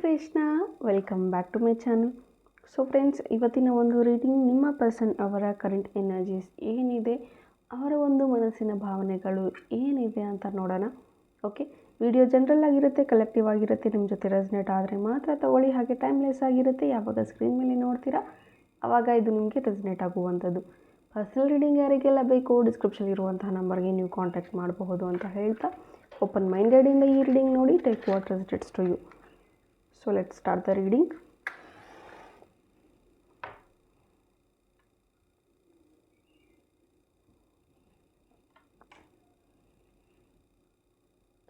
Krishna welcome back to my channel so friends ಇವತ್ತಿನ ಒಂದು reading ನಿಮ್ಮ ಪರ್ಸನ್ ಅವರ ಕರೆಂಟ್ ಎನರ್ಜೀಸ್ ಏನಿದೆ, ಅವರ ಒಂದು ಮನಸ್ಸಿನ ಭಾವನೆಗಳು ಏನಿದೆ ಅಂತ ನೋಡೋಣ. ಓಕೆ ವಿಡಿಯೋ ಜನರಲ್ ಆಗಿರುತ್ತೆ ಕಲೆಕ್ಟಿವ್ ಆಗಿರುತ್ತೆ ನಿಮ್ಮ ಜೊತೆ ರೆಸ್ನೇಟ್ ಆದರೆ ಮಾತ್ರ ತಗೊಳ್ಳಿ. ಹಾಗೆ ಟೈಮ್ಲೆಸ್ ಆಗಿರುತ್ತೆ, ಯಾವಾಗ ಸ್ಕ್ರೀನ್ ಮೇಲೆ ನೋಡ್ತೀರಾ ಆವಾಗ ಇದು ನಿಮಗೆ ರೆಸ್ನೇಟ್ ಆಗುವಂಥದ್ದು. ಪರ್ಸನಲ್ ರೀಡಿಂಗ್ ಯಾರಿಗೆಲ್ಲ ಬೇಕು ಡಿಸ್ಕ್ರಿಪ್ಷನ್ ಇರುವಂತಹ ನಂಬರ್ಗೆ ನೀವು ಕಾಂಟ್ಯಾಕ್ಟ್ ಮಾಡಬಹುದು ಅಂತ ಹೇಳ್ತಾ ಓಪನ್ ಮೈಂಡೆಡಿಂದ ಈ ರೀಡಿಂಗ್ ನೋಡಿ take what resonates to you so let start the reading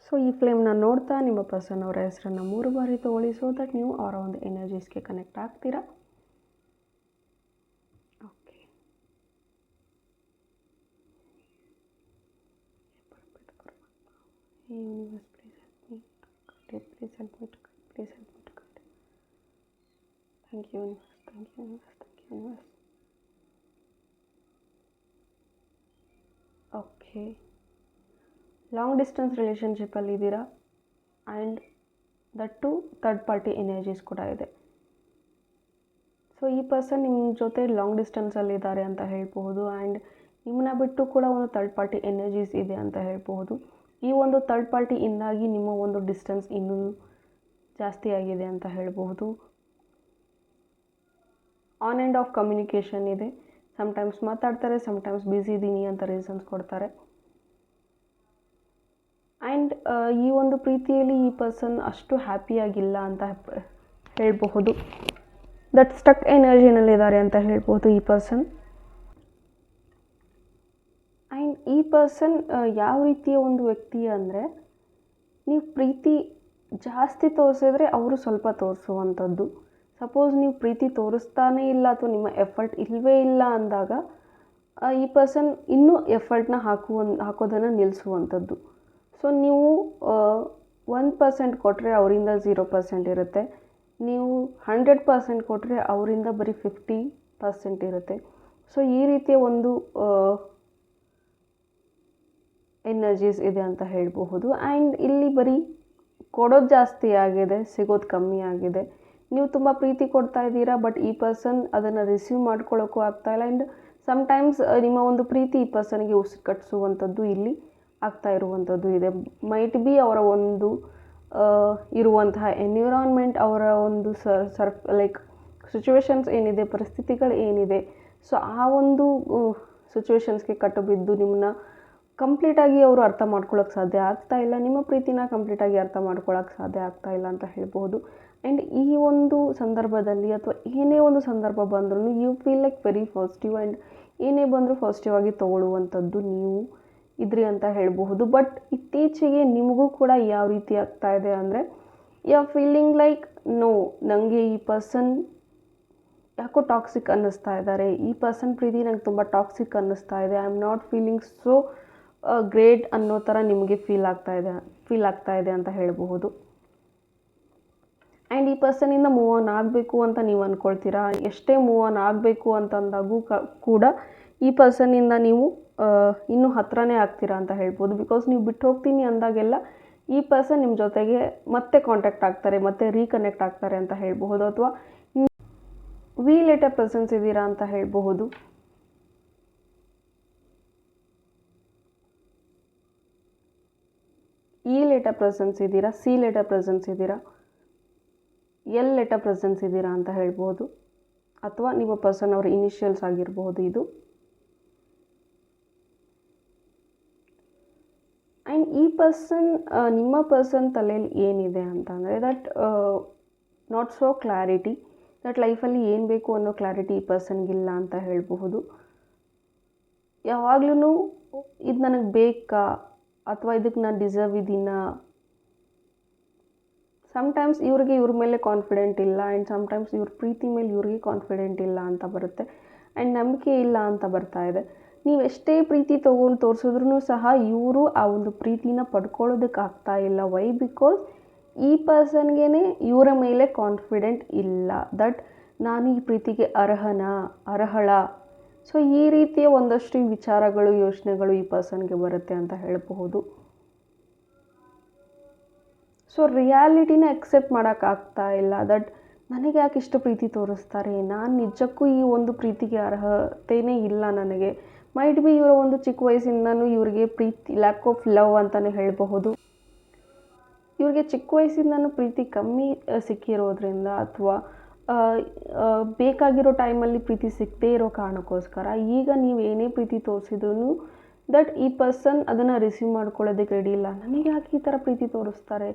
so ಈ ಫ್ಲೇಮ್ನ ನೋಡ್ತಾ ನಿಮ್ಮ ಪರ್ಸನ್ ಅವರ ಹೆಸರನ್ನು ಮೂರು ಬಾರಿ ತಗೊಳ್ಳಿ ಸೊ ದಟ್ ನೀವು ಅವರ ಒಂದು ಎನರ್ಜೀಸ್ಗೆ ಕನೆಕ್ಟ್ ಆಗ್ತೀರಾ. Okay universe please help me please help me to guide please help you universe thank you universe thank you universe okay long distance ರಿಲೇಷನ್ಶಿಪ್ಪಲ್ಲಿ ಇದ್ದೀರಾ? And that to third party energies ಕೂಡ ಇದೆ. So ಈ person ನಿಮ್ಮ ಜೊತೆ long ಡಿಸ್ಟೆನ್ಸಲ್ಲಿದ್ದಾರೆ ಅಂತ ಹೇಳಬಹುದು and ನಿಮ್ಮನ್ನ ಬಿಟ್ಟು ಕೂಡ ಒಂದು ಥರ್ಡ್ ಪಾರ್ಟಿ ಎನರ್ಜೀಸ್ ಇದೆ ಅಂತ ಹೇಳಬಹುದು. ಈ ಒಂದು ಥರ್ಡ್ ಪಾರ್ಟಿಯಿಂದಾಗಿ ನಿಮ್ಮ ಒಂದು ಡಿಸ್ಟೆನ್ಸ್ ಇನ್ನೂ ಜಾಸ್ತಿ ಆಗಿದೆ ಅಂತ ಹೇಳ್ಬೋದು ಆನ್ ಆ್ಯಂಡ್ ಆಫ್ ಕಮ್ಯುನಿಕೇಷನ್ ಇದೆ. ಸಮ್ಟೈಮ್ಸ್ ಮಾತಾಡ್ತಾರೆ ಸಮ್ಟೈಮ್ಸ್ ಬ್ಯುಸಿ ಇದ್ದೀನಿ ಅಂತ ರೀಸನ್ಸ್ ಕೊಡ್ತಾರೆ. ಆ್ಯಂಡ್ ಈ ಒಂದು ಪ್ರೀತಿಯಲ್ಲಿ ಈ ಪರ್ಸನ್ ಅಷ್ಟು ಹ್ಯಾಪಿಯಾಗಿಲ್ಲ ಅಂತ ಹೇಳಬಹುದು. ದಟ್ ಸ್ಟಕ್ ಎನರ್ಜಿನಲ್ಲಿದ್ದಾರೆ ಅಂತ ಹೇಳ್ಬೋದು ಈ ಪರ್ಸನ್ ಆ್ಯಂಡ್ ಈ ಪರ್ಸನ್ ಯಾವ ರೀತಿಯ ಒಂದು ವ್ಯಕ್ತಿ ಅಂದರೆ, ನೀವು ಪ್ರೀತಿ ಜಾಸ್ತಿ ತೋರಿಸಿದ್ರೆ ಅವರು ಸ್ವಲ್ಪ ತೋರಿಸುವಂಥದ್ದು. ಸಪೋಸ್ ನೀವು ಪ್ರೀತಿ ತೋರಿಸ್ತಾನೇ ಇಲ್ಲ ಅಥವಾ ನಿಮ್ಮ ಎಫರ್ಟ್ ಇಲ್ಲವೇ ಇಲ್ಲ ಅಂದಾಗ ಈ ಪರ್ಸನ್ ಇನ್ನೂ ಎಫರ್ಟ್ನ ಹಾಕುವ ಹಾಕೋದನ್ನು ನಿಲ್ಲಿಸುವಂಥದ್ದು ಸೊ ನೀವು ಒನ್ ಪರ್ಸೆಂಟ್ ಕೊಟ್ಟರೆ ಅವರಿಂದ ಝೀರೋ ಪರ್ಸೆಂಟ್ ಇರುತ್ತೆ. ನೀವು ಹಂಡ್ರೆಡ್ ಪರ್ಸೆಂಟ್ ಕೊಟ್ಟರೆ ಅವರಿಂದ ಬರೀ ಫಿಫ್ಟಿ ಪರ್ಸೆಂಟ್ ಇರುತ್ತೆ. ಸೊ ಈ ರೀತಿಯ ಒಂದು ಎನರ್ಜೀಸ್ ಇದೆ ಅಂತ ಹೇಳಬಹುದು. ಆ್ಯಂಡ್ ಇಲ್ಲಿ ಬರೀ ಕೊಡೋದು ಜಾಸ್ತಿ ಆಗಿದೆ, ಸಿಗೋದು ಕಮ್ಮಿ ಆಗಿದೆ. ನೀವು ತುಂಬ ಪ್ರೀತಿ ಕೊಡ್ತಾ ಇದ್ದೀರಾ ಬಟ್ ಈ ಪರ್ಸನ್ ಅದನ್ನು ರಿಸೀವ್ ಮಾಡ್ಕೊಳ್ಳೋಕ್ಕೂ ಆಗ್ತಾಯಿಲ್ಲ ಆ್ಯಂಡ್ ಸಮ್ಟೈಮ್ಸ್ ನಿಮ್ಮ ಒಂದು ಪ್ರೀತಿ ಈ ಪರ್ಸನ್ಗೆ ಉಸಿರು ಕಟ್ಟಿಸುವಂಥದ್ದು ಇಲ್ಲಿ ಆಗ್ತಾ ಇರುವಂಥದ್ದು ಇದೆ. ಮೈಟ್ ಬಿ ಅವರ ಒಂದು ಇರುವಂತಹ ಎನ್ವಿರಾನ್ಮೆಂಟ್ ಅವರ ಒಂದು ಸರ್ ಸರ್ ಲೈಕ್ ಸಿಚುವೇಶನ್ಸ್ ಏನಿದೆ, ಪರಿಸ್ಥಿತಿಗಳು ಏನಿದೆ. ಸೊ ಆ ಒಂದು ಸಿಚುವೇಶನ್ಸ್ಗೆ ಕಟ್ಟುಬಿದ್ದು ನಿಮ್ಮನ್ನ ಕಂಪ್ಲೀಟಾಗಿ ಅವರು ಅರ್ಥ ಮಾಡ್ಕೊಳ್ಳೋಕ್ಕೆ ಸಾಧ್ಯ ಆಗ್ತಾ ಇಲ್ಲ. ನಿಮ್ಮ ಪ್ರೀತಿನ ಕಂಪ್ಲೀಟಾಗಿ ಅರ್ಥ ಮಾಡ್ಕೊಳ್ಳೋಕ್ಕೆ ಸಾಧ್ಯ ಆಗ್ತಾ ಇಲ್ಲ ಅಂತ ಹೇಳ್ಬೋದು ಆ್ಯಂಡ್ ಈ ಒಂದು ಸಂದರ್ಭದಲ್ಲಿ ಅಥವಾ ಏನೇ ಒಂದು ಸಂದರ್ಭ ಬಂದ್ರೂ you feel like very positive and ಏನೇ ಬಂದರೂ ಪಾಸಿಟಿವ್ ಆಗಿ ತೊಗೊಳ್ಳುವಂಥದ್ದು ನೀವು ಇದ್ರಿ ಅಂತ ಹೇಳಬಹುದು. ಬಟ್ ಇತ್ತೀಚೆಗೆ ನಿಮಗೂ ಕೂಡ ಯಾವ ರೀತಿ ಆಗ್ತಾ ಇದೆ ಅಂದರೆ you are feeling like no ನನಗೆ ಈ ಪರ್ಸನ್ ಯಾಕೋ ಟಾಕ್ಸಿಕ್ ಅನ್ನಿಸ್ತಾ ಇದ್ದಾರೆ. ಈ ಪರ್ಸನ್ ಪ್ರೀತಿ ನಂಗೆ ತುಂಬ ಟಾಕ್ಸಿಕ್ ಅನ್ನಿಸ್ತಾ ಇದೆ. I am not feeling so great ಅನ್ನೋ ಥರ ನಿಮಗೆ ಫೀಲ್ ಆಗ್ತಾ ಇದೆ ಫೀಲ್ ಆಗ್ತಾ ಇದೆ ಅಂತ ಹೇಳಬಹುದು. ಆ್ಯಂಡ್ ಈ ಪರ್ಸನಿಂದ ಮೂವ್ ಆನ್ ಆಗಬೇಕು ಅಂತ ನೀವು ಅಂದ್ಕೊಳ್ತೀರಾ ಎಷ್ಟೇ ಮೂವ್ ಆನ್ ಆಗಬೇಕು ಅಂತಂದಾಗೂ ಕೂಡ ಈ ಪರ್ಸನಿಂದ ನೀವು ಇನ್ನೂ ಹತ್ರನೇ ಆಗ್ತೀರಾ ಅಂತ ಹೇಳ್ಬೋದು. ಬಿಕಾಸ್ ನೀವು ಬಿಟ್ಟು ಹೋಗ್ತೀನಿ ಅಂದಾಗೆಲ್ಲ ಈ ಪರ್ಸನ್ ನಿಮ್ಮ ಜೊತೆಗೆ ಮತ್ತೆ ಕಾಂಟ್ಯಾಕ್ಟ್ ಆಗ್ತಾರೆ, ಮತ್ತೆ ರೀಕನೆಕ್ಟ್ ಆಗ್ತಾರೆ ಅಂತ ಹೇಳಬಹುದು. ಅಥವಾ ವಿ ಲೆಟರ್ ಪ್ರೆಸೆನ್ಸ್ ಇದ್ದೀರಾ ಅಂತ ಹೇಳಬಹುದು. ಇ ಲೆಟರ್ ಪ್ರೆಸೆನ್ಸ್ ಇದ್ದೀರಾ ಸಿ ಲೆಟರ್ ಪ್ರೆಸೆನ್ಸ್ ಇದ್ದೀರಾ? ಎಲ್ ಲೆಟರ್ ಪ್ರೆಸೆನ್ಸ್ ಇದ್ದೀರಾ ಅಂತ ಹೇಳ್ಬೋದು. ಅಥವಾ ನಿಮ್ಮ ಪರ್ಸನ್ ಅವರ ಇನಿಷಿಯಲ್ಸ್ ಆಗಿರಬಹುದು ಇದು. ಆ್ಯಂಡ್ ಈ ಪರ್ಸನ್ ನಿಮ್ಮ ಪರ್ಸನ್ ತಲೆಯಲ್ಲಿ ಏನಿದೆ ಅಂತಂದರೆ that not so clarity that ಲೈಫಲ್ಲಿ ಏನು ಬೇಕು ಅನ್ನೋ ಕ್ಲಾರಿಟಿ ಈ ಪರ್ಸನ್ಗಿಲ್ಲ ಅಂತ ಹೇಳಬಹುದು. ಯಾವಾಗ್ಲೂ ಇದು ನನಗೆ ಬೇಕಾ? ಅಥವಾ ಇದಕ್ಕೆ ನಾನು ಡಿಸರ್ವ್ ಇದ್ದೀನಾ? ಸಮ್ಟೈಮ್ಸ್ ಇವ್ರಿಗೆ ಇವ್ರ ಮೇಲೆ ಕಾನ್ಫಿಡೆಂಟ್ ಇಲ್ಲ ಆ್ಯಂಡ್ ಸಮ್ಟೈಮ್ಸ್ ಇವ್ರ ಪ್ರೀತಿ ಮೇಲೆ ಇವ್ರಿಗೆ ಕಾನ್ಫಿಡೆಂಟ್ ಇಲ್ಲ ಅಂತ ಬರುತ್ತೆ. ಆ್ಯಂಡ್ ನಂಬಿಕೆ ಇಲ್ಲ ಅಂತ ಬರ್ತಾ ಇದೆ. ನೀವು ಎಷ್ಟೇ ಪ್ರೀತಿ ತೊಗೊಂಡು ತೋರಿಸಿದ್ರೂ ಸಹ ಇವರು ಆ ಒಂದು ಪ್ರೀತಿನ ಪಡ್ಕೊಳ್ಳೋದಕ್ಕೆ ಆಗ್ತಾ ಇಲ್ಲ. ವೈ ಬಿಕಾಸ್ ಈ ಪರ್ಸನ್ಗೆ ಇವರ ಮೇಲೆ ಕಾನ್ಫಿಡೆಂಟ್ ಇಲ್ಲ. ದಟ್ ನಾನು ಈ ಪ್ರೀತಿಗೆ ಅರ್ಹನ, ಅರ್ಹಳ? ಸೊ ಈ ರೀತಿಯ ಒಂದಷ್ಟು ವಿಚಾರಗಳು, ಯೋಚನೆಗಳು ಈ ಪರ್ಸನ್ಗೆ ಬರುತ್ತೆ ಅಂತ ಹೇಳಬಹುದು. ಸೊ ರಿಯಾಲಿಟಿನ ಎಕ್ಸೆಪ್ಟ್ ಮಾಡೋಕ್ಕಾಗ್ತಾ ಇಲ್ಲ. ದಟ್ ನನಗೆ ಯಾಕೆ ಇಷ್ಟು ಪ್ರೀತಿ ತೋರಿಸ್ತಾರೆ? ನಾನು ನಿಜಕ್ಕೂ ಈ ಒಂದು ಪ್ರೀತಿಗೆ ಅರ್ಹತೆಯೇ ಇಲ್ಲ ನನಗೆ. ಮೈಟ್ ಬಿ ಇವರ ಒಂದು ಚಿಕ್ಕ ವಯಸ್ಸಿಂದನೂ ಇವರಿಗೆ ಪ್ರೀತಿ ಲ್ಯಾಕ್ ಆಫ್ ಲವ್ ಅಂತಲೇ ಹೇಳಬಹುದು. ಇವರಿಗೆ ಚಿಕ್ಕ ವಯಸ್ಸಿಂದನೂ ಪ್ರೀತಿ ಕಮ್ಮಿ ಸಿಕ್ಕಿರೋದ್ರಿಂದ ಅಥವಾ ಬೇಕಾಗಿರೋ ಟೈಮಲ್ಲಿ ಪ್ರೀತಿ ಸಿಗದೇ ಇರೋ ಕಾರಣಕ್ಕೋಸ್ಕರ ಈಗ ನೀವು ಏನೇ ಪ್ರೀತಿ ತೋರಿಸಿದ್ರು ದಟ್ ಈ ಪರ್ಸನ್ ಅದನ್ನು ರಿಸೀವ್ ಮಾಡ್ಕೊಳ್ಳೋದಕ್ಕೆ ರೆಡಿ ಇಲ್ಲ. ನನಗೆ ಯಾಕೆ ಈ ಥರ ಪ್ರೀತಿ ತೋರಿಸ್ತಾರೆ?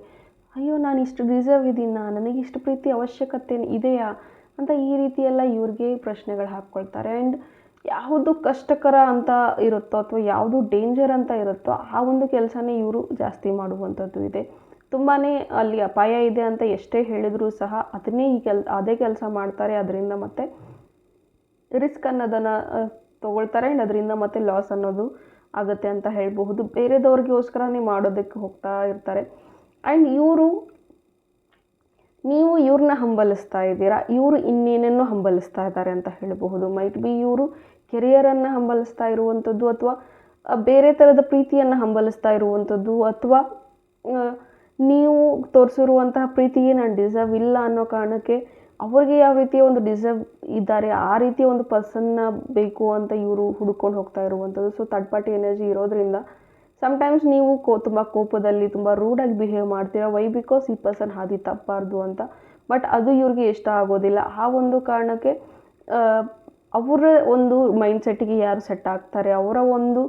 ಅಯ್ಯೋ, ನಾನು ಇಷ್ಟು ಡಿಸರ್ವ್ ಇದ್ದೀನ? ನನಗೆ ಇಷ್ಟು ಪ್ರೀತಿ ಅವಶ್ಯಕತೆ ಇದೆಯಾ? ಅಂತ ಈ ರೀತಿಯೆಲ್ಲ ಇವ್ರಿಗೆ ಪ್ರಶ್ನೆಗಳು ಹಾಕ್ಕೊಳ್ತಾರೆ. ಆ್ಯಂಡ್ ಯಾವುದು ಕಷ್ಟಕರ ಅಂತ ಇರುತ್ತೋ ಅಥವಾ ಯಾವುದು ಡೇಂಜರ್ ಅಂತ ಇರುತ್ತೋ ಆ ಒಂದು ಕೆಲಸನೇ ಇವರು ಜಾಸ್ತಿ ಮಾಡುವಂಥದ್ದು ಇದೆ. ತುಂಬಾ ಅಲ್ಲಿ ಅಪಾಯ ಇದೆ ಅಂತ ಎಷ್ಟೇ ಹೇಳಿದರೂ ಸಹ ಅದನ್ನೇ ಈ ಕೆಲ್, ಅದೇ ಕೆಲಸ ಮಾಡ್ತಾರೆ. ಅದರಿಂದ ಮತ್ತೆ ರಿಸ್ಕ್ ಅನ್ನೋದನ್ನು ತೊಗೊಳ್ತಾರೆ. ಆ್ಯಂಡ್ ಅದರಿಂದ ಮತ್ತೆ ಲಾಸ್ ಅನ್ನೋದು ಆಗುತ್ತೆ ಅಂತ ಹೇಳಬಹುದು. ಬೇರೆದವ್ರಿಗೋಸ್ಕರನೇ ಮಾಡೋದಕ್ಕೆ ಹೋಗ್ತಾ ಇರ್ತಾರೆ. ಆ್ಯಂಡ್ ಇವರು, ನೀವು ಇವ್ರನ್ನ ಹಂಬಲಿಸ್ತಾ ಇದ್ದೀರಾ, ಇವರು ಇನ್ನೇನನ್ನು ಹಂಬಲಿಸ್ತಾ ಇದ್ದಾರೆ ಅಂತ ಹೇಳಬಹುದು. ಮೈಟ್ ಬಿ ಇವರು ಕೆರಿಯರನ್ನು ಹಂಬಲಿಸ್ತಾ ಇರುವಂಥದ್ದು ಅಥವಾ ಬೇರೆ ಥರದ ಪ್ರೀತಿಯನ್ನು ಹಂಬಲಿಸ್ತಾ ಇರುವಂಥದ್ದು ಅಥವಾ ನೀವು ತೋರಿಸಿರುವಂತಹ ಪ್ರೀತಿಗೆ ನಾನು ಡಿಸರ್ವ್ ಇಲ್ಲ ಅನ್ನೋ ಕಾರಣಕ್ಕೆ ಅವ್ರಿಗೆ ಯಾವ ರೀತಿಯ ಒಂದು ಡಿಸರ್ವ್ ಇದ್ದಾರೆ, ಆ ರೀತಿಯ ಒಂದು ಪರ್ಸನ್ನ ಬೇಕು ಅಂತ ಇವರು ಹುಡ್ಕೊಂಡು ಹೋಗ್ತಾ ಇರುವಂಥದ್ದು. ಸೊ ಥರ್ಡ್ ಪಾರ್ಟಿ ಎನರ್ಜಿ ಇರೋದ್ರಿಂದ ಸಮ್ಟೈಮ್ಸ್ ನೀವು ಕೋ, ತುಂಬ ಕೋಪದಲ್ಲಿ, ತುಂಬ ರೂಡಾಗಿ ಬಿಹೇವ್ ಮಾಡ್ತೀರಾ? ವೈ ಬಿಕಾಸ್ ಈ ಪರ್ಸನ್ ಹಾದಿ ತಪ್ಪಬಾರ್ದು ಅಂತ. ಬಟ್ ಅದು ಇವ್ರಿಗೆ ಇಷ್ಟ ಆಗೋದಿಲ್ಲ. ಆ ಒಂದು ಕಾರಣಕ್ಕೆ ಅವರ ಒಂದು ಮೈಂಡ್ ಸೆಟ್ಟಿಗೆ ಯಾರು ಸೆಟ್ ಆಗ್ತಾರೆ? ಅವರ ಒಂದು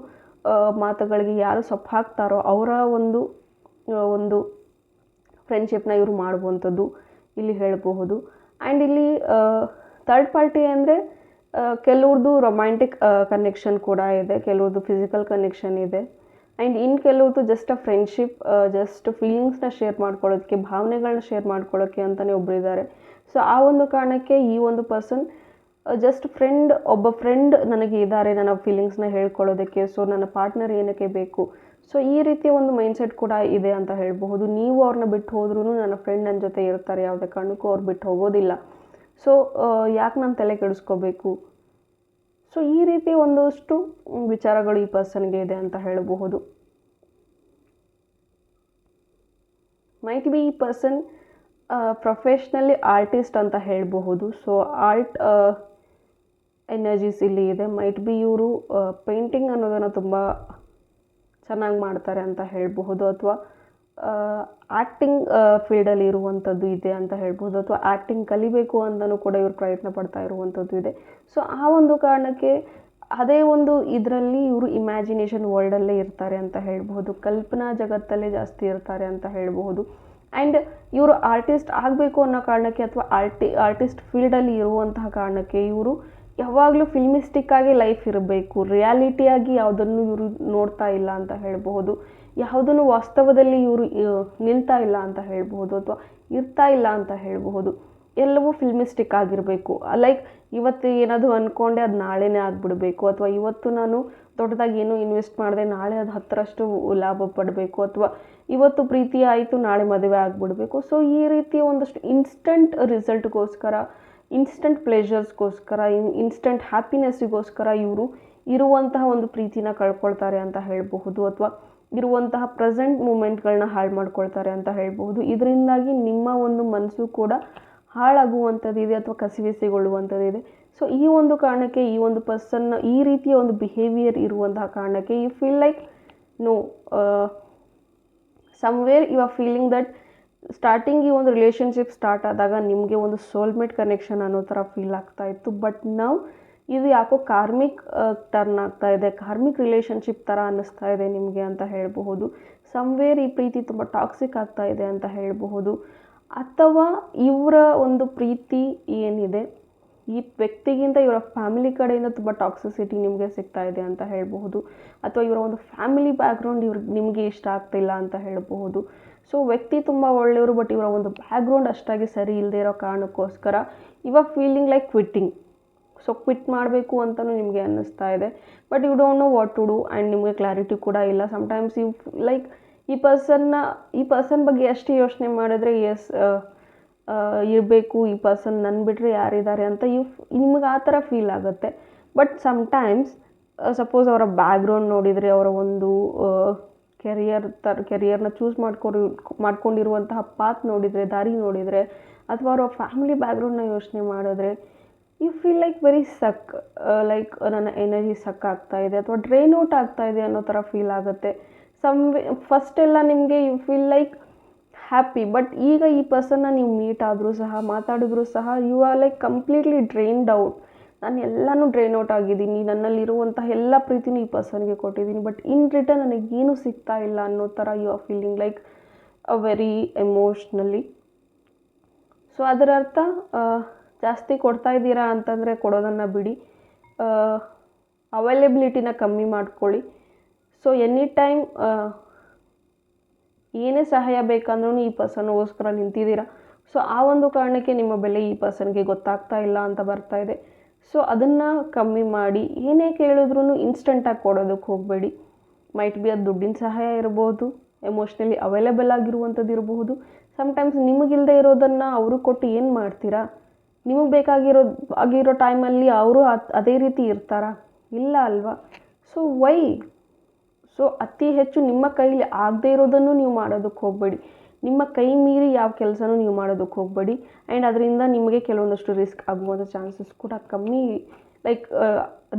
ಮಾತುಗಳಿಗೆ ಯಾರು ಸೊಪ್ಪು ಹಾಕ್ತಾರೋ? ಅವರ ಒಂದು ಒಂದು ಫ್ರೆಂಡ್ಶಿಪ್ನ ಇವರು ಮಾಡುವಂಥದ್ದು ಇಲ್ಲಿ ಹೇಳಬಹುದು. ಆ್ಯಂಡ್ ಇಲ್ಲಿ ಥರ್ಡ್ ಪಾರ್ಟಿ ಅಂದರೆ ಕೆಲವ್ರದ್ದು ರೊಮ್ಯಾಂಟಿಕ್ ಕನೆಕ್ಷನ್ ಕೂಡ ಇದೆ. ಕೆಲವ್ರದ್ದು ಫಿಸಿಕಲ್ ಕನೆಕ್ಷನ್ ಇದೆ. ಆ್ಯಂಡ್ ಇನ್ನು ಕೆಲವ್ರದ್ದು ಜಸ್ಟ್ ಅ ಫ್ರೆಂಡ್ಶಿಪ್ ಜಸ್ಟ್ ಫೀಲಿಂಗ್ಸ್ನ ಶೇರ್ ಮಾಡ್ಕೊಳ್ಳೋದಕ್ಕೆ ಭಾವನೆಗಳನ್ನ ಶೇರ್ ಮಾಡ್ಕೊಳ್ಳೋಕ್ಕೆ ಅಂತಲೇ ಒಬ್ಬರಿದ್ದಾರೆ ಸೊ ಆ ಒಂದು ಕಾರಣಕ್ಕೆ ಈ ಒಂದು ಪರ್ಸನ್ ಜಸ್ಟ್ ಫ್ರೆಂಡ್ ಒಬ್ಬ ಫ್ರೆಂಡ್ ನನಗೆ ಇದ್ದಾರೆ ನನ್ನ ಫೀಲಿಂಗ್ಸ್ನ ಹೇಳ್ಕೊಳ್ಳೋದಕ್ಕೆ ಸೊ ನನ್ನ ಪಾರ್ಟ್ನರ್ ಏನಕ್ಕೆ ಬೇಕು? ಸೊ ಈ ರೀತಿಯ ಒಂದು ಮೈಂಡ್ಸೆಟ್ ಕೂಡ ಇದೆ ಅಂತ ಹೇಳಬಹುದು. ನೀವು ಅವ್ರನ್ನ ಬಿಟ್ಟು ಹೋದ್ರೂ ನನ್ನ ಫ್ರೆಂಡ್ ನನ್ನ ಜೊತೆ ಇರ್ತಾರೆ, ಯಾವುದೇ ಕಾರಣಕ್ಕೂ ಅವ್ರು ಬಿಟ್ಟು ಹೋಗೋದಿಲ್ಲ. ಸೊ ಯಾಕೆ ನಾನು ತಲೆ ಕೆಡಿಸ್ಕೋಬೇಕು? ಸೊ ಈ ರೀತಿ ಒಂದಷ್ಟು ವಿಚಾರಗಳು ಈ ಪರ್ಸನ್ಗೆ ಇದೆ ಅಂತ ಹೇಳಬಹುದು. ಮೈಟ್ ಬಿ ಈ ಪರ್ಸನ್ ಪ್ರೊಫೆಷ್ನಲಿ ಆರ್ಟಿಸ್ಟ್ ಅಂತ ಹೇಳಬಹುದು. ಸೊ ಆರ್ಟ್ ಎನರ್ಜೀಸ್ ಇಲ್ಲಿ ಇದೆ. ಮೈಟ್ ಬಿ ಇವರು ಪೇಂಟಿಂಗ್ ಅನ್ನೋದನ್ನು ತುಂಬ ಚೆನ್ನಾಗಿ ಮಾಡ್ತಾರೆ ಅಂತ ಹೇಳಬಹುದು. ಅಥವಾ ಆ್ಯಕ್ಟಿಂಗ್ ಫೀಲ್ಡಲ್ಲಿ ಇರುವಂಥದ್ದು ಇದೆ ಅಂತ ಹೇಳ್ಬೋದು. ಅಥವಾ ಆ್ಯಕ್ಟಿಂಗ್ ಕಲಿಬೇಕು ಅಂತಲೂ ಕೂಡ ಇವರು ಪ್ರಯತ್ನ ಪಡ್ತಾ ಇರುವಂಥದ್ದು ಇದೆ. ಸೊ ಆ ಒಂದು ಕಾರಣಕ್ಕೆ ಅದೇ ಒಂದು ಇದರಲ್ಲಿ ಇವರು ಇಮ್ಯಾಜಿನೇಷನ್ ವರ್ಲ್ಡಲ್ಲೇ ಇರ್ತಾರೆ ಅಂತ ಹೇಳ್ಬೋದು. ಕಲ್ಪನಾ ಜಗತ್ತಲ್ಲೇ ಜಾಸ್ತಿ ಇರ್ತಾರೆ ಅಂತ ಹೇಳಬಹುದು ಆ್ಯಂಡ್ ಇವರು ಆರ್ಟಿಸ್ಟ್ ಆಗಬೇಕು ಅನ್ನೋ ಕಾರಣಕ್ಕೆ ಅಥವಾ ಆರ್ಟಿ ಆರ್ಟಿಸ್ಟ್ ಫೀಲ್ಡಲ್ಲಿ ಇರುವಂತಹ ಕಾರಣಕ್ಕೆ ಇವರು ಯಾವಾಗಲೂ ಫಿಲ್ಮಿಸ್ಟಿಕ್ ಆಗಿ ಲೈಫ್ ಇರಬೇಕು. ರಿಯಾಲಿಟಿಯಾಗಿ ಯಾವುದನ್ನು ಇವರು ನೋಡ್ತಾ ಇಲ್ಲ ಅಂತ ಹೇಳಬಹುದು ಯಾವುದನ್ನು ವಾಸ್ತವದಲ್ಲಿ ಇವರು ನಿಲ್ತಾ ಇಲ್ಲ ಅಂತ ಹೇಳಬಹುದು ಅಥವಾ ಇರ್ತಾ ಇಲ್ಲ ಅಂತ ಹೇಳಬಹುದು, ಎಲ್ಲವೂ ಫಿಲ್ಮಿಸ್ಟಿಕ್ ಆಗಿರಬೇಕು. ಲೈಕ್ ಇವತ್ತು ಏನಾದರೂ ಅಂದ್ಕೊಂಡೆ ಅದು ನಾಳೆನೇ ಆಗಿಬಿಡಬೇಕು, ಅಥವಾ ಇವತ್ತು ನಾನು ದೊಡ್ಡದಾಗಿ ಏನೋ ಇನ್ವೆಸ್ಟ್ ಮಾಡಿದೆ, ನಾಳೆ ಅದು ಹತ್ತರಷ್ಟು ಲಾಭ ಪಡಬೇಕು, ಅಥವಾ ಇವತ್ತು ಪ್ರೀತಿ ಆಯಿತು, ನಾಳೆ ಮದುವೆ ಆಗಿಬಿಡಬೇಕು. ಸೊ ಈ ರೀತಿಯ ಒಂದಷ್ಟು ಇನ್ಸ್ಟಂಟ್ ರಿಸಲ್ಟ್ಗೋಸ್ಕರ ಇನ್ಸ್ಟಂಟ್ ಪ್ಲೇಜರ್ಸ್ಗೋಸ್ಕರ ಇನ್ ಇನ್ಸ್ಟಂಟ್ ಹ್ಯಾಪಿನೆಸ್ಸಿಗೋಸ್ಕರ ಇವರು ಇರುವಂತಹ ಒಂದು ಪ್ರೀತಿನ ಕಳ್ಕೊಳ್ತಾರೆ ಅಂತ ಹೇಳಬಹುದು. ಅಥವಾ ಇರುವಂತಹ ಪ್ರೆಸೆಂಟ್ ಮೂಮೆಂಟ್ಗಳನ್ನ ಹಾಳು ಮಾಡ್ಕೊಳ್ತಾರೆ ಅಂತ ಹೇಳ್ಬೋದು ಇದರಿಂದಾಗಿ ನಿಮ್ಮ ಒಂದು ಮನಸ್ಸು ಕೂಡ ಹಾಳಾಗುವಂಥದ್ದಿದೆ ಅಥವಾ ಕಸಿವಿಸಿಗೊಳ್ಳುವಂಥದ್ದಿದೆ. ಸೊ ಈ ಒಂದು ಕಾರಣಕ್ಕೆ ಈ ಒಂದು ಪರ್ಸನ್ನ ಈ ರೀತಿಯ ಒಂದು ಬಿಹೇವಿಯರ್ ಇರುವಂತಹ ಕಾರಣಕ್ಕೆ you feel like no somewhere you are feeling that starting ಈ ಒಂದು ರಿಲೇಷನ್ಶಿಪ್ ಸ್ಟಾರ್ಟ್ ಆದಾಗ ನಿಮಗೆ ಒಂದು ಸೋಲ್ಮೇಟ್ ಕನೆಕ್ಷನ್ ಅನ್ನೋ ಥರ ಫೀಲ್ ಆಗ್ತಾ ಇತ್ತು. ಬಟ್ ನಾವು ಇದು ಯಾಕೋ ಕಾರ್ಮಿಕ್ ಟರ್ನ್ ಆಗ್ತಾ ಇದೆ, ಕಾರ್ಮಿಕ್ ರಿಲೇಷನ್ಶಿಪ್ ಥರ ಅನ್ನಿಸ್ತಾ ಇದೆ ನಿಮಗೆ ಅಂತ ಹೇಳಬಹುದು. ಸಮ್ವೇರ್ ಈ ಪ್ರೀತಿ ತುಂಬ ಟಾಕ್ಸಿಕ್ ಆಗ್ತಾ ಇದೆ ಅಂತ ಹೇಳಬಹುದು. ಅಥವಾ ಇವರ ಒಂದು ಪ್ರೀತಿ ಏನಿದೆ, ಈ ವ್ಯಕ್ತಿಗಿಂತ ಇವರ ಫ್ಯಾಮಿಲಿ ಕಡೆಯಿಂದ ತುಂಬ ಟಾಕ್ಸಿಸಿಟಿ ನಿಮಗೆ ಸಿಗ್ತಾ ಇದೆ ಅಂತ ಹೇಳಬಹುದು. ಅಥವಾ ಇವರ ಒಂದು ಫ್ಯಾಮಿಲಿ ಬ್ಯಾಕ್ಗ್ರೌಂಡ್ ಇವ್ರ, ನಿಮಗೆ ಇಷ್ಟ ಆಗ್ತಿಲ್ಲ ಅಂತ ಹೇಳಬಹುದು. ಸೊ ವ್ಯಕ್ತಿ ತುಂಬ ಒಳ್ಳೆಯವರು ಬಟ್ ಇವರ ಒಂದು ಬ್ಯಾಕ್ಗ್ರೌಂಡ್ ಅಷ್ಟಾಗಿ ಸರಿ ಇಲ್ಲದೆ ಇರೋ ಕಾರಣಕ್ಕೋಸ್ಕರ ಇವಾಗ feeling like quitting so quit ಮಾಡಬೇಕು ಅಂತಲೂ ನಿಮಗೆ ಅನ್ನಿಸ್ತಾ ಇದೆ. But you don't know what to do and ನಿಮಗೆ ಕ್ಲಾರಿಟಿ ಕೂಡ ಇಲ್ಲ. ಸಮ್ಟೈಮ್ಸ್ ಯು ಲೈಕ್ ಈ ಪರ್ಸನ್ನ ಈ ಪರ್ಸನ್ ಬಗ್ಗೆ ಎಷ್ಟು ಯೋಚನೆ ಮಾಡಿದ್ರೆ ಎಸ್ ಇರಬೇಕು. ಈ ಪರ್ಸನ್ ನನ್ನ ಬಿಟ್ಟರೆ ಯಾರಿದ್ದಾರೆ ಅಂತ ಯು ನಿಮಗೆ ಆ ಥರ ಫೀಲ್ ಆಗುತ್ತೆ. ಬಟ್ ಸಮ್ಟೈಮ್ಸ್ ಸಪೋಸ್ ಅವರ ಬ್ಯಾಕ್ಗ್ರೌಂಡ್ ನೋಡಿದರೆ, ಅವರ ಒಂದು ಕೆರಿಯರ್ ತರ ಕೆರಿಯರ್ನ ಚೂಸ್ ಮಾಡ್ಕೊಂಡು ಮಾಡ್ಕೊಂಡಿರುವಂತಹ ಪಾತ್ ನೋಡಿದರೆ, ದಾರಿ ನೋಡಿದರೆ, ಅಥವಾ ಅವರ ಫ್ಯಾಮಿಲಿ ಬ್ಯಾಕ್ಗ್ರೌಂಡ್ನ ಯೋಚನೆ ಮಾಡಿದ್ರೆ you feel like very suck like ನನ್ನ ಎನರ್ಜಿ ಸಕ್ ಆಗ್ತಾ ಇದೆ ಅಥವಾ ಡ್ರೈನ್ ಔಟ್ ಆಗ್ತಾ ಇದೆ ಅನ್ನೋ ಥರ ಫೀಲ್ ಆಗುತ್ತೆ. ಸಮ್ ಫಸ್ಟ್ ಎಲ್ಲ ನಿಮಗೆ you feel like happy but ಈಗ ಈ ಪರ್ಸನ್ನ ನೀವು ಮೀಟ್ ಆದರೂ ಸಹ, ಮಾತಾಡಿದ್ರು ಸಹ you are like completely drained out ನಾನು ಎಲ್ಲನೂ ಡ್ರೈನ್ ಔಟ್ ಆಗಿದ್ದೀನಿ, ನನ್ನಲ್ಲಿರುವಂತಹ ಎಲ್ಲ ಪ್ರೀತಿನೂ ಈ ಪರ್ಸನ್ಗೆ ಕೊಟ್ಟಿದ್ದೀನಿ ಬಟ್ ಇನ್ ರಿಟರ್ನ್ ನನಗೇನು ಸಿಗ್ತಾ ಇಲ್ಲ ಅನ್ನೋ ಥರ you are feeling like a very emotionally so ಅದರ ಅರ್ಥ ಜಾಸ್ತಿ ಕೊಡ್ತಾ ಇದ್ದೀರಾ ಅಂತಂದರೆ ಕೊಡೋದನ್ನು ಬಿಡಿ. ಅವೈಲೇಬಿಲಿಟಿನ ಕಮ್ಮಿ ಮಾಡ್ಕೊಳ್ಳಿ. ಸೊ ಎನಿ ಟೈಮ್ ಏನೇ ಸಹಾಯ ಬೇಕಂದ್ರೂ ಈ ಪರ್ಸನ್ಗೋಸ್ಕರ ನಿಂತಿದ್ದೀರಾ. ಸೊ ಆ ಒಂದು ಕಾರಣಕ್ಕೆ ನಿಮ್ಮ ಬೆಲೆ ಈ ಪರ್ಸನ್ಗೆ ಗೊತ್ತಾಗ್ತಾ ಇಲ್ಲ ಅಂತ ಬರ್ತಾ ಇದೆ. ಸೊ ಅದನ್ನು ಕಮ್ಮಿ ಮಾಡಿ, ಏನೇ ಕೇಳಿದ್ರೂ ಇನ್ಸ್ಟೆಂಟಾಗಿ ಕೊಡೋದಕ್ಕೆ ಹೋಗಬೇಡಿ. ಮೈಟ್ ಬಿ ಅದು ದುಡ್ಡಿನ ಸಹಾಯ ಇರಬಹುದು ಎಮೋಷ್ನಲಿ ಅವೈಲೇಬಲ್ ಆಗಿರುವಂಥದ್ದು ಇರಬಹುದು ಸಮ್ಟೈಮ್ಸ್ ನಿಮಗಿಲ್ಲದೆ ಇರೋದನ್ನು ಅವರು ಕೊಟ್ಟು ಏನು ಮಾಡ್ತೀರಾ? ನಿಮಗೆ ಬೇಕಾಗಿರೋ, ಆಗಿರೋ ಟೈಮಲ್ಲಿ ಅವರು ಅದೇ ರೀತಿ ಇರ್ತಾರಾ? ಇಲ್ಲ ಅಲ್ವಾ? ಸೊ ವೈ ಸೊ ಅತಿ ಹೆಚ್ಚು ನಿಮ್ಮ ಕೈಲಿ ಆಗದೇ ಇರೋದನ್ನು ನೀವು ಮಾಡೋದಕ್ಕೆ ಹೋಗಬೇಡಿ. ನಿಮ್ಮ ಕೈ ಮೀರಿ ಯಾವ ಕೆಲಸನೂ ನೀವು ಮಾಡೋದಕ್ಕೆ ಹೋಗಬೇಡಿ. ಆ್ಯಂಡ್ ಅದರಿಂದ ನಿಮಗೆ ಕೆಲವೊಂದಷ್ಟು ರಿಸ್ಕ್ ಆಗುವಂಥ ಚಾನ್ಸಸ್ ಕೂಡ ಕಮ್ಮಿ ಲೈಕ್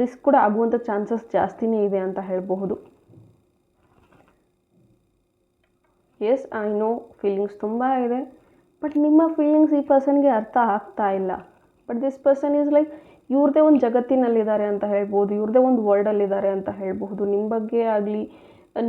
ರಿಸ್ಕ್ ಕೂಡ ಆಗುವಂಥ ಚಾನ್ಸಸ್ ಜಾಸ್ತಿನೇ ಇದೆ ಅಂತ ಹೇಳಬಹುದು. ಎಸ್ ಐ ನೋ ಫೀಲಿಂಗ್ಸ್ ತುಂಬ ಇದೆ. ಬಟ್ ನಿಮ್ಮ ಫೀಲಿಂಗ್ಸ್ ಈ ಪರ್ಸನ್ಗೆ ಅರ್ಥ ಆಗ್ತಾ ಇಲ್ಲ. But this person is like ಇವ್ರದೇ ಒಂದು ಜಗತ್ತಿನಲ್ಲಿದ್ದಾರೆ ಅಂತ ಹೇಳ್ಬೋದು, ಇವ್ರದೇ ಒಂದು ವರ್ಲ್ಡಲ್ಲಿದ್ದಾರೆ ಅಂತ ಹೇಳಬಹುದು. ನಿಮ್ಮ ಬಗ್ಗೆ ಆಗಲಿ,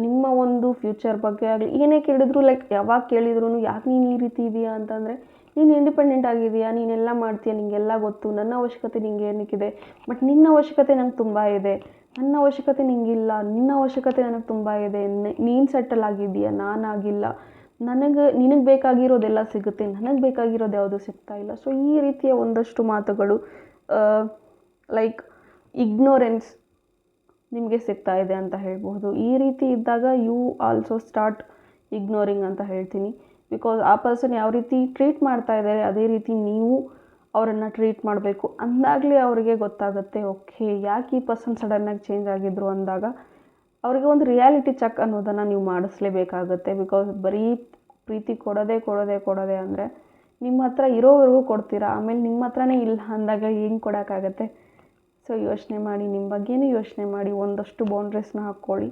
ನಿಮ್ಮ ಒಂದು ಫ್ಯೂಚರ್ ಬಗ್ಗೆ ಆಗಲಿ, ಏನೇ ಕೇಳಿದ್ರು ಲೈಕ್ ಯಾವಾಗ ಕೇಳಿದ್ರು ಯಾಕೆ ನೀನು ಈ ರೀತಿ ಇದೆಯಾ ಅಂತಂದರೆ, ನೀನು ಇಂಡಿಪೆಂಡೆಂಟ್ ಆಗಿದೆಯಾ ನೀನೆಲ್ಲ ಮಾಡ್ತೀಯ, ನಿಂಗೆಲ್ಲ ಗೊತ್ತು, ನನ್ನ ಅವಶ್ಯಕತೆ ನಿಂಗೆ ಏನಕ್ಕಿದೆ? ಬಟ್ ನಿನ್ನ ಅವಶ್ಯಕತೆ ನಂಗೆ ತುಂಬ ಇದೆ. ನನ್ನ ಅವಶ್ಯಕತೆ ನಿಂಗಿಲ್ಲ, ನಿನ್ನ ಅವಶ್ಯಕತೆ ನನಗೆ ತುಂಬ ಇದೆ. ನೀನು ಸೆಟಲ್ ಆಗಿದೆಯಾ ನಾನಾಗಿಲ್ಲ ನನಗೆ, ನಿನಗೆ ಬೇಕಾಗಿರೋದೆಲ್ಲ ಸಿಗುತ್ತೆ, ನನಗೆ ಬೇಕಾಗಿರೋದು ಯಾವುದು ಸಿಗ್ತಾ ಇಲ್ಲ. ಸೊ ಈ ರೀತಿಯ ಒಂದಷ್ಟು ಮಾತುಗಳು ಲೈಕ್ ಇಗ್ನೋರೆನ್ಸ್ ನಿಮಗೆ ಸಿಗ್ತಾ ಇದೆ ಅಂತ ಹೇಳ್ಬೋದು ಈ ರೀತಿ ಇದ್ದಾಗ ಯು ಆಲ್ಸೋ ಸ್ಟಾರ್ಟ್ ಇಗ್ನೋರಿಂಗ್ ಅಂತ ಹೇಳ್ತೀನಿ. ಬಿಕಾಸ್ ಆ ಪರ್ಸನ್ ಯಾವ ರೀತಿ ಟ್ರೀಟ್ ಮಾಡ್ತಾ ಇದ್ದಾರೆ, ಅದೇ ರೀತಿ ನೀವು ಅವರನ್ನು ಟ್ರೀಟ್ ಮಾಡಬೇಕು. ಅಂದಾಗಲೇ ಅವರಿಗೆ ಗೊತ್ತಾಗುತ್ತೆ ಓಕೆ ಯಾಕೆ ಈ ಪರ್ಸನ್ ಸಡನ್ನಾಗಿ ಚೇಂಜ್ ಆಗಿದ್ರು ಅಂದಾಗ ಅವರಿಗೆ ಒಂದು ರಿಯಾಲಿಟಿ ಚೆಕ್ ಅನ್ನೋದನ್ನು ನೀವು ಮಾಡಿಸ್ಲೇಬೇಕಾಗತ್ತೆ. ಬಿಕಾಸ್ ಬರೀ ಪ್ರೀತಿ ಕೊಡೋದೇ ಕೊಡೋದೇ ಕೊಡೋದೇ ಅಂದರೆ ನಿಮ್ಮ ಹತ್ರ ಇರೋವರೆಗೂ ಕೊಡ್ತೀರಾ? ಆಮೇಲೆ ನಿಮ್ಮ ಹತ್ರನೇ ಇಲ್ಲ ಅಂದಾಗ ಹೆಂಗೆ ಕೊಡೋಕ್ಕಾಗತ್ತೆ? ಸೊ ಯೋಚನೆ ಮಾಡಿ, ನಿಮ್ಮ ಬಗ್ಗೆನೂ ಯೋಚನೆ ಮಾಡಿ, ಒಂದಷ್ಟು ಬೌಂಡ್ರೀಸ್ನ ಹಾಕ್ಕೊಳ್ಳಿ.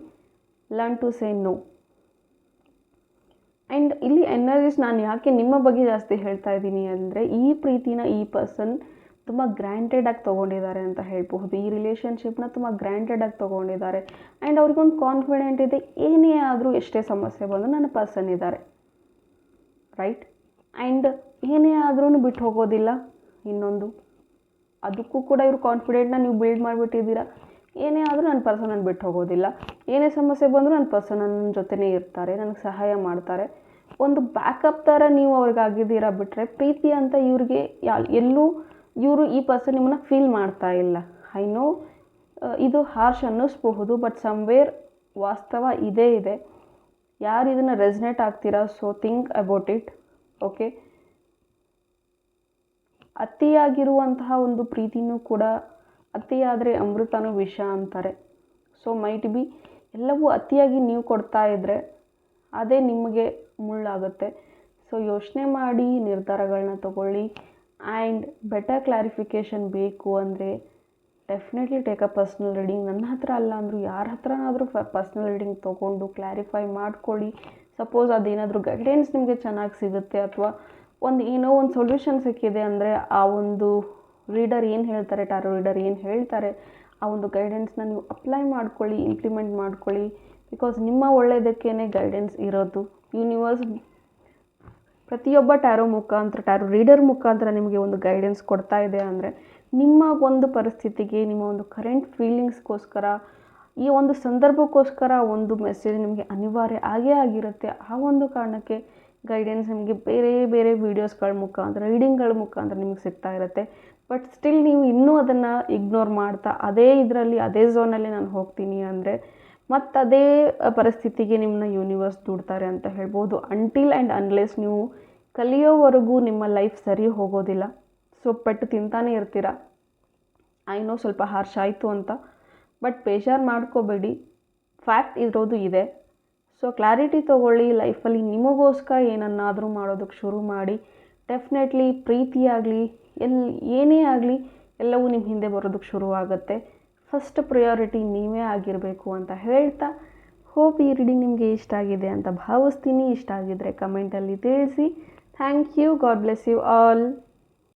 Learn to say no and ಇಲ್ಲಿ ಎನರ್ಜಿಸ್ ನಾನು ಯಾಕೆ ನಿಮ್ಮ ಬಗ್ಗೆ ಜಾಸ್ತಿ ಹೇಳ್ತಾ ಇದ್ದೀನಿ ಅಂದರೆ ಈ ಪ್ರೀತಿನ ಈ ಪರ್ಸನ್ ತುಂಬ ಗ್ರ್ಯಾಂಟೆಡಾಗಿ ತೊಗೊಂಡಿದ್ದಾರೆ ಅಂತ ಹೇಳ್ಬಹುದು. ಈ ರಿಲೇಷನ್ಶಿಪ್ನ ತುಂಬ ಗ್ರ್ಯಾಂಟೆಡಾಗಿ ತೊಗೊಂಡಿದ್ದಾರೆ. ಆ್ಯಂಡ್ ಅವ್ರಿಗೊಂದು ಕಾನ್ಫಿಡೆಂಟ್ ಇದೆ, ಏನೇ ಆದರೂ ಎಷ್ಟೇ ಸಮಸ್ಯೆ ಬಂದರೂ ನನ್ನ ಪರ್ಸನ್ ಇದ್ದಾರೆ. ರೈಟ್ ಆ್ಯಂಡ್ ಏನೇ ಆದ್ರೂ ಬಿಟ್ಟು ಹೋಗೋದಿಲ್ಲ ಇನ್ನೊಂದು. ಅದಕ್ಕೂ ಕೂಡ ಇವರು ಕಾನ್ಫಿಡೆಂಟ್ನ ನೀವು ಬಿಲ್ಡ್ ಮಾಡಿಬಿಟ್ಟಿದ್ದೀರಾ. ಏನೇ ಆದರೂ ನನ್ನ ಪರ್ಸನ್ ನಾನು ಬಿಟ್ಟು ಹೋಗೋದಿಲ್ಲ. ಏನೇ ಸಮಸ್ಯೆ ಬಂದರೂ ನನ್ನ ಪರ್ಸನ್ ನನ್ನ ಜೊತೆನೇ ಇರ್ತಾರೆ, ನನಗೆ ಸಹಾಯ ಮಾಡ್ತಾರೆ. ಒಂದು ಬ್ಯಾಕಪ್ ಥರ ನೀವು ಅವ್ರಿಗೆ ಆಗಿದ್ದೀರಾ ಬಿಟ್ಟರೆ ಪ್ರೀತಿ ಅಂತ ಇವ್ರಿಗೆ ಯಾ ಎಲ್ಲೂ ಇವರು ಈ ಪರ್ಸನ್ ನಿಮ್ಮನ್ನ ಫೀಲ್ ಮಾಡ್ತಾ ಇಲ್ಲ. ಐ ನೋ ಇದು ಹಾರ್ಶ್ ಅನ್ನಿಸ್ಬಹುದು ಬಟ್ ಸಮ್ವೇರ್ ವಾಸ್ತವ ಇದೇ ಇದೆ. ಯಾರು ಇದನ್ನು ರೆಸ್ನೇಟ್ ಆಗ್ತೀರಾ? So think about it okay ಅತಿಯಾಗಿರುವಂತಹ ಒಂದು ಪ್ರೀತಿನೂ ಕೂಡ ಅತಿಯಾದರೆ ಅಮೃತನೂ ವಿಷ ಅಂತಾರೆ. ಸೊ ಮೈಟ್ ಬಿ ಎಲ್ಲವೂ ಅತಿಯಾಗಿ ನೀವು ಕೊಡ್ತಾ ಇದ್ದರೆ ಅದೇ ನಿಮಗೆ ಮುಳ್ಳಾಗುತ್ತೆ. ಸೊ ಯೋಚನೆ ಮಾಡಿ ನಿರ್ಧಾರಗಳನ್ನ ತಗೊಳ್ಳಿ. ಆ್ಯಂಡ್ ಬೆಟರ್ ಕ್ಲಾರಿಫಿಕೇಷನ್ ಬೇಕು ಅಂದರೆ definitely take a personal reading. ನನ್ನ ಹತ್ರ ಅಲ್ಲ ಅಂದರೂ ಯಾರ ಹತ್ರನಾದರೂ ಪರ್ಸ್ನಲ್ ರೀಡಿಂಗ್ ತೊಗೊಂಡು ಕ್ಲಾರಿಫೈ ಮಾಡ್ಕೊಳ್ಳಿ. ಸಪೋಸ್ ಅದೇನಾದರೂ ಗೈಡೆನ್ಸ್ ನಿಮಗೆ ಚೆನ್ನಾಗಿ ಸಿಗುತ್ತೆ ಅಥವಾ ಒಂದು ಏನೋ ಒಂದು ಸೊಲ್ಯೂಷನ್ ಸಿಕ್ಕಿದೆ ಅಂದರೆ ಆ ಒಂದು ರೀಡರ್ ಏನು ಹೇಳ್ತಾರೆ ಟಾರೋ ರೀಡರ್ ಏನು ಹೇಳ್ತಾರೆ, ಆ ಒಂದು ಗೈಡೆನ್ಸ್ನ ನೀವು ಅಪ್ಲೈ ಮಾಡ್ಕೊಳ್ಳಿ, ಇಂಪ್ಲಿಮೆಂಟ್ ಮಾಡ್ಕೊಳ್ಳಿ. ಬಿಕಾಸ್ ನಿಮ್ಮ ಒಳ್ಳೆಯದಕ್ಕೇ ಗೈಡೆನ್ಸ್ ಇರೋದು. ಯೂನಿವರ್ಸ್ ಪ್ರತಿಯೊಬ್ಬ ಟ್ಯಾರೋ ಮುಖಾಂತರ, ಟ್ಯಾರೋ ರೀಡರ್ ಮುಖಾಂತರ ನಿಮಗೆ ಒಂದು ಗೈಡೆನ್ಸ್ ಕೊಡ್ತಾ ಇದೆ ಅಂದರೆ ನಿಮ್ಮ ಒಂದು ಪರಿಸ್ಥಿತಿಗೆ, ನಿಮ್ಮ ಒಂದು ಕರೆಂಟ್ ಫೀಲಿಂಗ್ಸ್ಗೋಸ್ಕರ ಈ ಒಂದು ಸಂದರ್ಭಕ್ಕೋಸ್ಕರ ಒಂದು ಮೆಸೇಜ್ ನಿಮಗೆ ಅನಿವಾರ್ಯ ಆಗೇ ಆಗಿರುತ್ತೆ. ಆ ಒಂದು ಕಾರಣಕ್ಕೆ ಗೈಡೆನ್ಸ್ ನಿಮಗೆ ಬೇರೆ ಬೇರೆ ವೀಡಿಯೋಸ್ಗಳ ಮುಖಾಂತರ ರೀಡಿಂಗ್ಗಳ ಮುಖಾಂತರ ನಿಮಗೆ ಸಿಗ್ತಾ ಇರುತ್ತೆ. ಬಟ್ ಸ್ಟಿಲ್ ನೀವು ಇನ್ನೂ ಅದನ್ನು ಇಗ್ನೋರ್ ಮಾಡ್ತಾ, ಅದೇ ಇದರಲ್ಲಿ, ಅದೇ ಝೋನಲ್ಲಿ ನಾನು ಹೋಗ್ತೀನಿ ಅಂದರೆ ಮತ್ತು ಅದೇ ಪರಿಸ್ಥಿತಿಗೆ ನಿಮ್ಮನ್ನ ಯೂನಿವರ್ಸ್ ದುಡ್ತಾರೆ ಅಂತ ಹೇಳ್ಬೋದು. ಅಂಟಿಲ್ ಆ್ಯಂಡ್ ಅನ್ಲೆಸ್ ನೀವು ಕಲಿಯೋವರೆಗೂ ನಿಮ್ಮ ಲೈಫ್ ಸರಿ ಹೋಗೋದಿಲ್ಲ. ಸೊ ಪೆಟ್ಟು ತಿಂತಾನೇ ಇರ್ತೀರ. ಐನೋ ಸ್ವಲ್ಪ ಹಾರ್ಶ್ ಆಯಿತು ಅಂತ. ಬಟ್ ಬೇಜಾರು ಮಾಡ್ಕೋಬೇಡಿ. ಫ್ಯಾಕ್ಟ್ ಇರೋದು ಇದೆ. ಸೊ ಕ್ಲಾರಿಟಿ ತೊಗೊಳ್ಳಿ. ಲೈಫಲ್ಲಿ ನಿಮಗೋಸ್ಕರ ಏನನ್ನಾದರೂ ಮಾಡೋದಕ್ಕೆ ಶುರು ಮಾಡಿ. ಡೆಫಿನೆಟ್ಲಿ ಪ್ರೀತಿಯಾಗಲಿ ಎಲ್ಲಿ ಏನೇ ಆಗಲಿ, ಎಲ್ಲವೂ ನಿಮ್ಮ ಹಿಂದೆ ಬರೋದಕ್ಕೆ ಶುರುವಾಗುತ್ತೆ. ಫಸ್ಟ್ ಪ್ರಿಯಾರಿಟಿ ನೀವೇ ಆಗಿರಬೇಕು ಅಂತ ಹೇಳ್ತಾ ಹೋಪ್ ಈ ರೀಡಿಂಗ್ ನಿಮಗೆ ಇಷ್ಟ ಆಗಿದೆ ಅಂತ ಭಾವಿಸ್ತೀನಿ. ಇಷ್ಟ ಆಗಿದ್ದರೆ ಕಮೆಂಟಲ್ಲಿ ತಿಳಿಸಿ. Thank you God bless you all